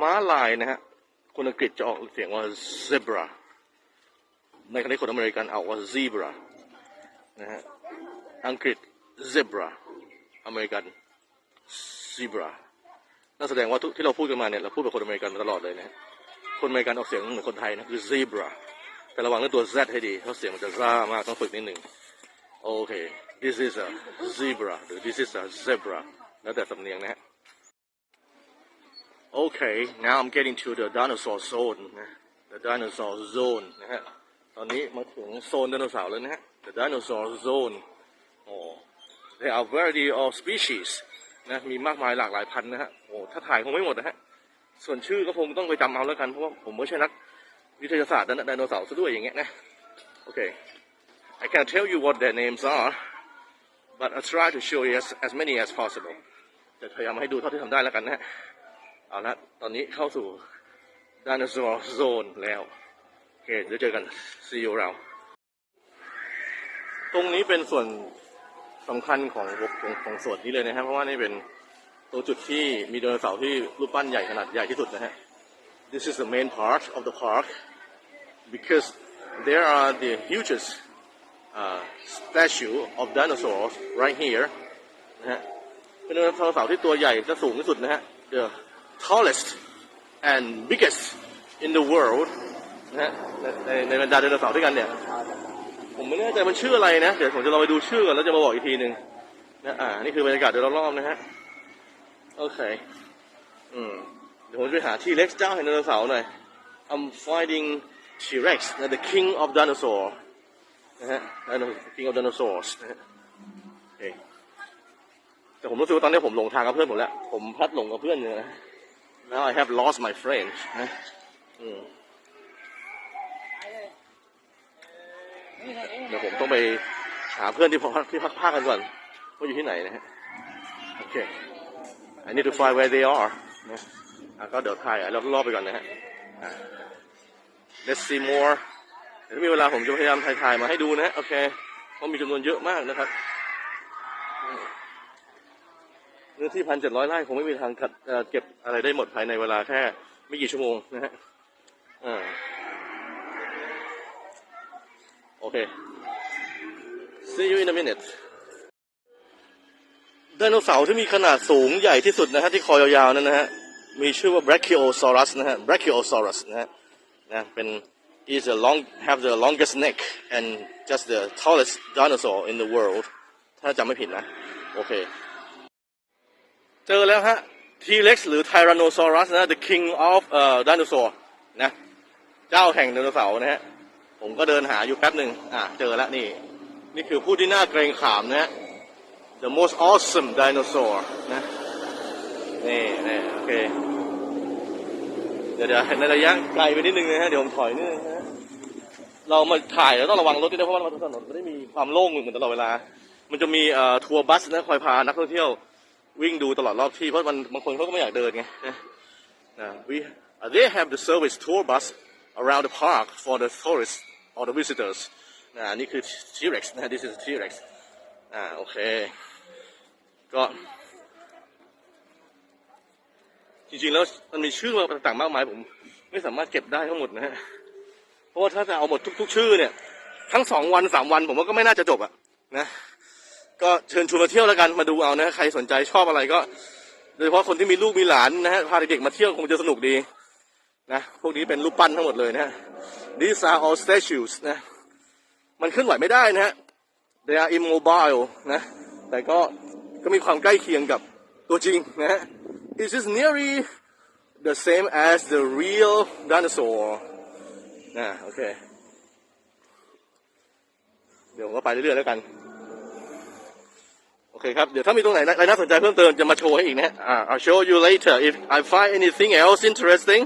ม้าลายนะฮะ คนอังกฤษจะออกเสียงว่า zebra ในขณะที่คนอเมริกันเอาว่า zebra นะฮะ อังกฤษ zebra อเมริกัน zebra นั่นแสดงว่าทุกที่เราพูดกันมาเนี่ยเราพูดแบบคนอเมริกันมาตลอดเลยนะฮะคนอเมริกันออกเสียงเหมือนคนไทยนะคือ zebra แต่ระวังเรื่องตัว z ให้ดีเพราะเสียงมันจะร่ามากต้องฝึกนิดหนึ่งโอเค this is a zebra หรือ this is a zebra แล้วแต่สำเนียงนะฮะ Okay now I'm getting to the dinosaur zone นะ the dinosaur zone นะฮะ ตอนนี้มาถึงโซนไดโนเสาร์แล้วนะฮะ the dinosaur zone โอ้ there are variety of species นะ มีมากมายหลากหลายพันธุ์นะฮะ โอ้ ถ้าถ่ายคงไม่หมดนะฮะ ส่วนชื่อก็คงต้องไปจำเอาแล้วกัน เพราะว่าผมไม่ใช่นักวิทยาศาสตร์ด้านไดโนเสาร์ซะด้วยอย่างเงี้ยนะโอเค I can tell you what their names are but I'll try to show you as, as many as possible จะพยายามให้ดูเท่าที่ทำได้แล้วกันนะฮะ เอาละตอนนี้เข้าสู่ dinosaur zone แล้วโอเคเดี๋ยวเจอกัน see you around ตรงนี้เป็นส่วนสำคัญของของของส่วนนี้เลยนะครับเพราะว่านี่เป็นตัวจุดที่มีไดโนเสาร์ที่รูปปั้นใหญ่ขนาดใหญ่ที่สุดนะฮะ This is the main part of the park because there are the hugest uh, statue of dinosaurs right here นะฮะเป็นไดโนเสาร์ที่ตัวใหญ่และสูงที่สุดนะฮะ the tallest and biggest in the world นะฮะในในบรรดาไดโนเสาร์ด้วยกันเนี่ย ผมไม่แน่ใจมันชื่ออะไรนะ เดี๋ยวผมจะลองไปดูชื่อก่อนแล้วจะมาบอกอีกทีหนึ่งนะอ่า นี่คือบรรยากาศโดยรอบๆนะฮะ โอเค อืม เดี๋ยวผมจะไปหาทีเล็กเจ้าแห่งไดโนเสาร์หน่อย I'm finding T-Rex นะ the king of dinosaur นะฮะ king of dinosaurs นะฮะโอเคแต่ผมรู้สึกว่าตอนนี้ผมหลงทางกับเพื่อนผมแล้ว ผมพัดหลงกับเพื่อนอยู่นะ Now I have lost my friend นะอืมเดี๋ยวผมต้องไปหาเพื่อนที่พักที่พักผ้ากันก่อนว่าอยู่ที่ไหนนะฮะ โอเค I need to find where they are นะก็เดี๋ยวถ่ายอะรอบๆไปก่อนนะฮะ Let's see more เดี๋ยวถ้ามีเวลาผมจะพยายามถ่ายๆมาให้ดูนะฮะ โอเคเพราะมีจำนวนเยอะมากนะครับ เนื้อที่พันเจ็ดร้อยไร่คงไม่มีทางเอ่อเก็บอะไรได้หมดภายในเวลาแค่ไม่กี่ชั่วโมงนะฮะอ่าโอเค see you in a minute ไดโนเสาร์ที่มีขนาดสูงใหญ่ที่สุดนะฮะที่คอยาวๆนั่นนะฮะ มีชื่อว่า Brachiosaurus นะฮะ Brachiosaurus นะฮะนะเป็น is the long have the longest neck and just the tallest dinosaur in the world ถ้าจำไม่ผิดนะ โอเค เจอแล้วฮะ T-Rex หรือ Tyrannosaurus นะ the king of เอ่อ dinosaur นะ เจ้าแห่งไดโนเสาร์นะฮะ ผมก็เดินหาอยู่แป๊บหนึ่งอะ เจอแล้วนี่ นี่คือผู้ที่น่าเกรงขามนะฮะ the most awesome dinosaur นะ นี่นี่โอเค เดี๋ยวเดี๋ยวในระยะไกลไปนิดนึงนะฮะ เดี๋ยวผมถอยนิดนึงนะฮะเรามาถ่ายแล้วต้องระวังรถด้วยนะเพราะว่าถนนไม่ได้มีความโล่งเหมือนตลอดเวลา มันจะมีเอ่อทัวร์บัสนะคอยพานักท่องเที่ยว วิ่งดูตลอดรอบที่เพราะมันบางคนเขาก็ไม่อยากเดินไงนะ we uh, they have the service tour bus around the park for the tourists or the visitors นะนี่คือ T-Rex นะ this is T-Rex อ่าโอเค ก็จริงๆแล้วมันมีชื่อมาต่างๆมากมายผมไม่สามารถเก็บได้ทั้งหมดนะฮะ เพราะว่าถ้าจะเอาหมดทุก ๆ ชื่อเนี่ย ทั้งสองวันสามวันผมว่าก็ไม่น่าจะจบอะนะ ก็เชิญชวนมาเที่ยวแล้วกันมาดูเอานะใครสนใจชอบอะไรก็โดยเฉพาะคนที่มีลูกมีหลานนะฮะพาเด็กๆมาเที่ยวคงจะสนุกดีนะพวกนี้เป็นรูปปั้นทั้งหมดเลยนะฮะ These are all statues นะมันเคลื่อนไหวไม่ได้นะฮะ They are immobile นะแต่ก็ก็มีความใกล้เคียงกับตัวจริงนะฮะ It is nearly the same as the real dinosaur นะโอเค เดี๋ยวผมก็ไปเรื่อยๆแล้วกัน โอเคครับ เดี๋ยวถ้ามีตรงไหนอะไรน่าสนใจเพิ่มเติมจะมาโชว์ให้อีกนะฮะอ่า I'll show you later if I find anything else interesting